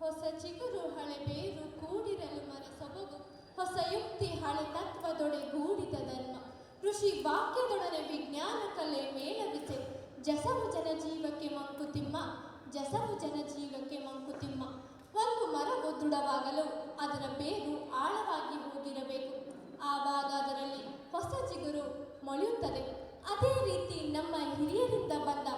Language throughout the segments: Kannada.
ಹೊಸ ಚಿಗುರು ಹಳೆ ಬೇರು ಕೂಡಿರಲು ಮರ ಹೊಸ ಯುಕ್ತಿ ಹಳೆ ತತ್ವದೊಡೆ ಗೂಡಿದ ಋಷಿ ವಾಕ್ಯದೊಡನೆ ವಿಜ್ಞಾನ ಕಲೆ ಮೇಳವಿಸೆ. ಜಸವು ಜನ ಜೀವಕ್ಕೆ ಮಂಕುತಿಮ್ಮ ಜಸವು ಜನ ಜೀವಕ್ಕೆ ಮಂಕುತಿಮ್ಮ ಒಂದು ಮರವು ದೃಢವಾಗಲು ಅದರ ಬೇರು ಆಳವಾಗಿ ಹೋಗಿರಬೇಕು. ಆವಾಗ ಅದರಲ್ಲಿ ಹೊಸ ಚಿಗುರು ಮೊಳೆಯುತ್ತದೆ. ಅದೇ ರೀತಿ ನಮ್ಮ ಹಿರಿಯರಿಂದ ಬಂದ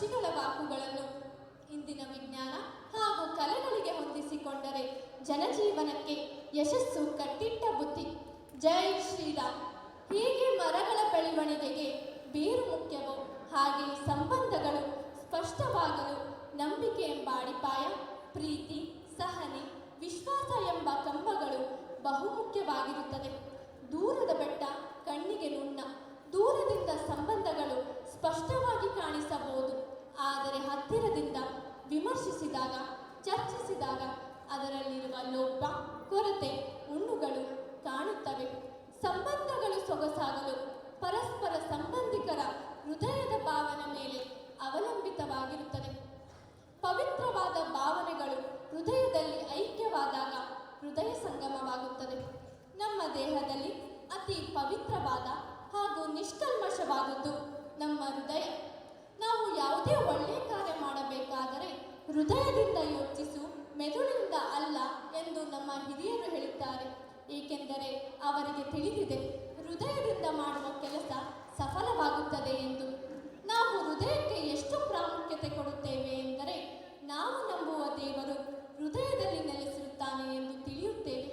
ಋಷಿಗಳ ವಾಕುಗಳನ್ನು ಇಂದಿನ ವಿಜ್ಞಾನ ಹಾಗೂ ಕಲೆಗಳಿಗೆ ಹೊಂದಿಸಿಕೊಂಡರೆ ಜನಜೀವನಕ್ಕೆ ಯಶಸ್ಸು ಕಟ್ಟಿಟ್ಟ ಬುದ್ಧಿ. ಜೈ ಶ್ರೀರಾಮ್. ಹೀಗೆ ಮರಗಳ ಬೆಳವಣಿಗೆಗೆ ಬೇರು ಮುಖ್ಯವೋ? ಹಾಗೆ ಸಂಬಂಧಗಳು ಸ್ಪಷ್ಟವಾಗಲು ನಂಬಿಕೆ ಎಂಬ ಅಡಿಪಾಯ ಪ್ರೀತಿ, ಸಹನೆ, ವಿಶ್ವಾಸ ಎಂಬ ಕಂಬಗಳು ಬಹುಮುಖ್ಯವಾಗಿರುತ್ತದೆ. ದೂರದ ಬೆಟ್ಟ ಕಣ್ಣಿಗೆ ನುಣ್ಣ, ದೂರದಿಂದ ಸಂಬಂಧಗಳು ಹೃದಯ ಸಂಗಮವಾಗುತ್ತದೆ. ನಮ್ಮ ದೇಹದಲ್ಲಿ ಅತಿ ಪವಿತ್ರವಾದ ಹಾಗೂ ನಿಷ್ಕಲ್ಮಶವಾದದ್ದು ನಮ್ಮ ಹೃದಯ. ನಾವು ಯಾವುದೇ ಒಳ್ಳೆಯ ಕಾರ್ಯ ಮಾಡಬೇಕಾದರೆ ಹೃದಯದಿಂದ ಯೋಚಿಸು, ಮೆದುಳಿನಿಂದ ಅಲ್ಲ ಎಂದು ನಮ್ಮ ಹಿರಿಯರು ಹೇಳುತ್ತಾರೆ. ಏಕೆಂದರೆ ಅವರಿಗೆ ತಿಳಿದಿದೆ, ಹೃದಯದಿಂದ ಮಾಡುವ ಕೆಲಸ ಸಫಲವಾಗುತ್ತದೆ ಎಂದು. ನಾವು ಹೃದಯಕ್ಕೆ ಎಷ್ಟು ಪ್ರಾಮುಖ್ಯತೆ ಕೊಡುತ್ತೇವೆ ಎಂದರೆ, ನಾವು ನಂಬುವ ದೇವರು ಹೃದಯದಲ್ಲಿ ನೆಲೆಸಿರುತ್ತಾನೆ ಎಂದು ತಿಳಿಯುತ್ತೇವೆ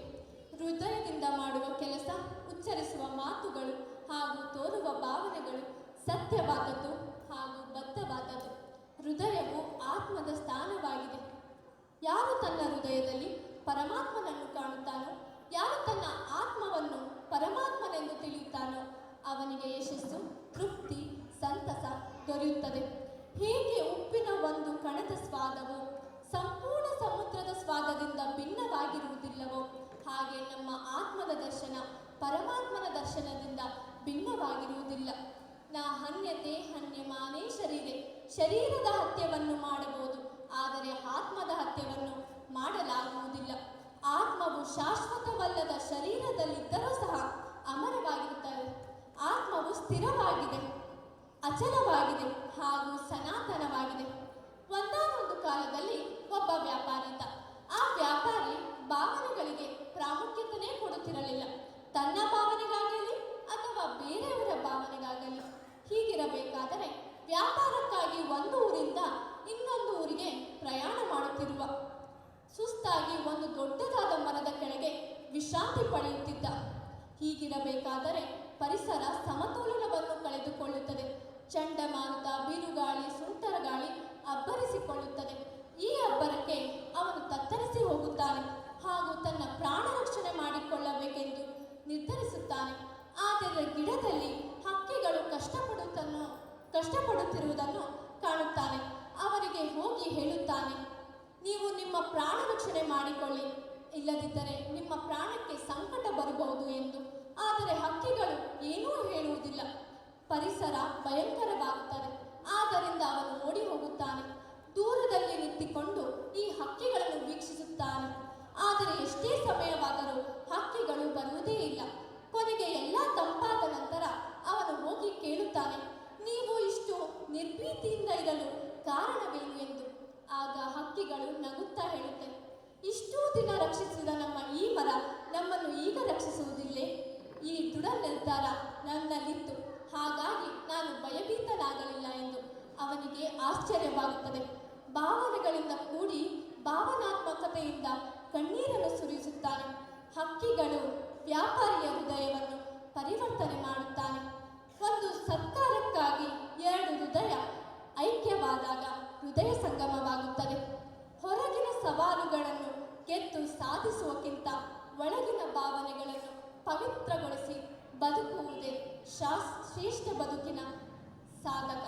ಹೃದಯದಿಂದ ಮಾಡುವ ಕೆಲಸ ಉಚ್ಚರಿಸುವ ಮಾತುಗಳು ಹಾಗೂ ತೋರುವ ಭಾವನೆಗಳು ಸತ್ಯವಾದದ್ದು ಹಾಗೂ ಬದ್ಧವಾದದ್ದು. ಹೃದಯವು ಆತ್ಮದ ಸ್ಥಾನವಾಗಿದೆ. ಯಾರು ತನ್ನ ಹೃದಯದಲ್ಲಿ ಪರಮಾತ್ಮನನ್ನು ಕಾಣುತ್ತಾನೋ, ಯಾರು ತನ್ನ ಆತ್ಮವನ್ನು ಪರಮಾತ್ಮನೆಂದು ತಿಳಿಯುತ್ತಾನೋ, ಅವನಿಗೆ ಯಶಸ್ಸು, ತೃಪ್ತಿ, ಸಂತಸ ದೊರೆಯುತ್ತದೆ. ಹೇಗೆ ಉಪ್ಪಿನ ಒಂದು ಕಣದ ಸ್ವಾದವು ಸಂಪೂರ್ಣ ಸಮುದ್ರದ ಸ್ವಾದದಿಂದ ಭಿನ್ನವಾಗಿರುವುದಿಲ್ಲವೋ, ಹಾಗೆ ನಮ್ಮ ಆತ್ಮದ ದರ್ಶನ ಪರಮಾತ್ಮನ ದರ್ಶನದಿಂದ ಭಿನ್ನವಾಗಿರುವುದಿಲ್ಲ. ನಾ ಹನ್ಯತೆ ಮಾನೇ ಶರೀರೆ ಶರೀರದ ಹತ್ಯವನ್ನು ಮಾಡಬಹುದು, ಆದರೆ ಆತ್ಮದ ಹತ್ಯವನ್ನು ಮಾಡಲಾಗುವುದಿಲ್ಲ. ಆತ್ಮವು ಶಾಶ್ವತವಲ್ಲದ ಶರೀರದಲ್ಲಿದ್ದರೂ ಸಹ ಅಮರವಾಗಿರುತ್ತವೆ ಆತ್ಮವು ಸ್ಥಿರವಾಗಿದೆ, ಅಚಲವಾಗಿದೆ ಹಾಗೂ ಸನಾತನವಾಗಿದೆ. ಒಂದಾನೊಂದು ಕಾಲದಲ್ಲಿ ಒಬ್ಬ ವ್ಯಾಪಾರಿ ತನ್ನ ಭಾವನೆಗಾಗಲಿ ಅಥವಾ ಬೇರೆಯವರ ಭಾವನೆಗಾಗಲಿ ಹೀಗಿರಬೇಕಾದರೆ ವ್ಯಾಪಾರಕ್ಕಾಗಿ ಒಂದು ಊರಿಂದ ಇನ್ನೊಂದು ಊರಿಗೆ ಪ್ರಯಾಣ ಮಾಡುತ್ತಿರುವ, ಸುಸ್ತಾಗಿ ಒಂದು ದೊಡ್ಡದಾದ ಮರದ ಕೆಳಗೆ ವಿಶ್ರಾಂತಿ ಪಡೆಯುತ್ತಿದ್ದ, ಹೀಗಿರಬೇಕಾದರೆ ಪರಿಸರ ಸಮತೋಲನವನ್ನು ಕಳೆದುಕೊಳ್ಳುತ್ತದೆ. ಚಂಡಮಾರುತ ಬಿರುಗಾಳಿ ಸುಂಟರಗಾಳಿ ಅಬ್ಬರಿಸಿಕೊಳ್ಳುತ್ತದೆ. ಈ ಅಬ್ಬರಕ್ಕೆ ಅವನು ತತ್ತರಿಸಿ ಹೋಗುತ್ತಾನೆ. ಹಾಗೂ ತನ್ನ ಪ್ರಾಣ ರಕ್ಷಣೆ ಮಾಡಿಕೊಳ್ಳಬೇಕೆಂದು ಆದರೆ ಗಿಡದಲ್ಲಿ ಹಕ್ಕಿಗಳು ಕಷ್ಟಪಡುತ್ತನ್ನು, ಕಷ್ಟಪಡುತ್ತಿರುವುದನ್ನು ಕಾಣುತ್ತಾನೆ. ಅವರಿಗೆ ಹೋಗಿ ಹೇಳುತ್ತಾನೆ, ನೀವು ನಿಮ್ಮ ಪ್ರಾಣ ರಕ್ಷಣೆ ಮಾಡಿಕೊಳ್ಳಿ. ಇಲ್ಲದಿದ್ದರೆ ನಿಮ್ಮ ಪ್ರಾಣಕ್ಕೆ ಸಂಕಟ ಬರಬಹುದು ಎಂದು. ಆದರೆ ಹಕ್ಕಿಗಳು ಏನೂ ಹೇಳುವುದಿಲ್ಲ. ಪರಿಸರ ಭಯಂಕರವಾಗುತ್ತದೆ. ಆದ್ದರಿಂದ ಅವನು ಓಡಿ ಹೋಗುತ್ತಾನೆ ದೂರದಲ್ಲಿ ನಿಂತಿಕೊಂಡು ಈ ಹಕ್ಕಿಗಳನ್ನು ವೀಕ್ಷಿಸುತ್ತಾನೆ ಆದರೆ ಎಷ್ಟೇ ಸಮಯವಾದರೂ ಹಕ್ಕಿಗಳು ಬರುವುದೇ ಇಲ್ಲ ಕೊನೆಗೆ ಎಲ್ಲ ತಂಪಾದ ನಂತರ ಅವನು ಹೋಗಿ ಕೇಳುತ್ತಾನೆ ನೀವು ಇಷ್ಟು ನಿರ್ಭೀತಿಯಿಂದ ಇರಲು ಕಾರಣವೇನು ಎಂದು ಆಗ ಹಕ್ಕಿಗಳು ನಗುತ್ತಾ ಹೇಳುತ್ತೆ ಇಷ್ಟೂ ದಿನ ರಕ್ಷಿಸಿದ ನಮ್ಮ ಈ ಮರ, ನಮ್ಮನ್ನು ಈಗ ರಕ್ಷಿಸುವುದಿಲ್ಲೇ. ಈ ದೃಢ ನಿರ್ಧಾರ ನನ್ನಲ್ಲಿತ್ತು. ಹಾಗಾಗಿ ನಾನು ಭಯಭೀತನಾಗಲಿಲ್ಲ ಎಂದು ಅವನಿಗೆ ಆಶ್ಚರ್ಯವಾಗುತ್ತದೆ. ಭಾವನೆಗಳಿಂದ ಕೂಡಿ ಭಾವನಾತ್ಮಕತೆಯಿಂದ ಕಣ್ಣೀರನ್ನು ಸುರಿಸುತ್ತಾನೆ. ಹಕ್ಕಿಗಳು ವ್ಯಾಪಾರಿಯ ಹೃದಯವನ್ನು ಪರಿವರ್ತನೆ ಮಾಡುತ್ತಾನೆ. ಒಂದು ಸಾಧಿಸುವಕ್ಕಿಂತ ಒಳಗಿನ ಭಾವನೆಗಳನ್ನು ಪವಿತ್ರಗೊಳಿಸಿ ಬದುಕುವುದೇ ಶಾಸ್ ಶ್ರೇಷ್ಠ ಬದುಕಿನ ಸಾಧಕ.